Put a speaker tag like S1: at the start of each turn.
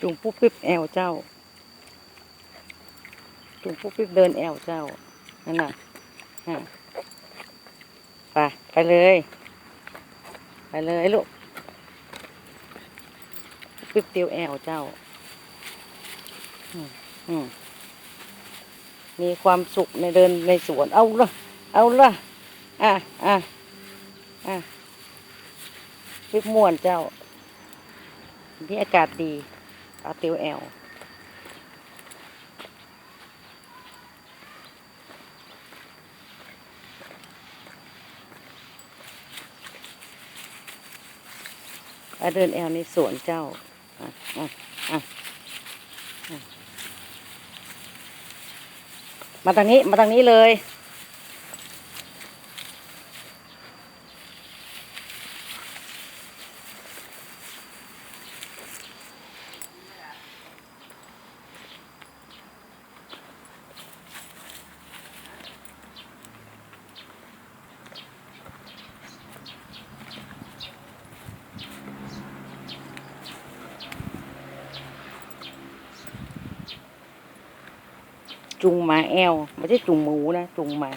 S1: จุงปุ๊บปิ๊บแอวเจ้า จุงปุ๊บปิ๊บเดินแอวเจ้า นั่นน่ะฮะไปไปเลย ไปเลยลูก ปิ๊บเตียวแอวเจ้าอืมมมีความสุขในเดินในสวน เอาละเอาละอะอะอะปิ๊บม่วนเจ้าที่อากาศดี เอาเตียวแอวอะเดินแอลในสวนเจ้าออะอะอะมาทางนี้ มาทางนี้เลย จุงหมาแอลไม่ใช่จุงหมูนะ จุงหมา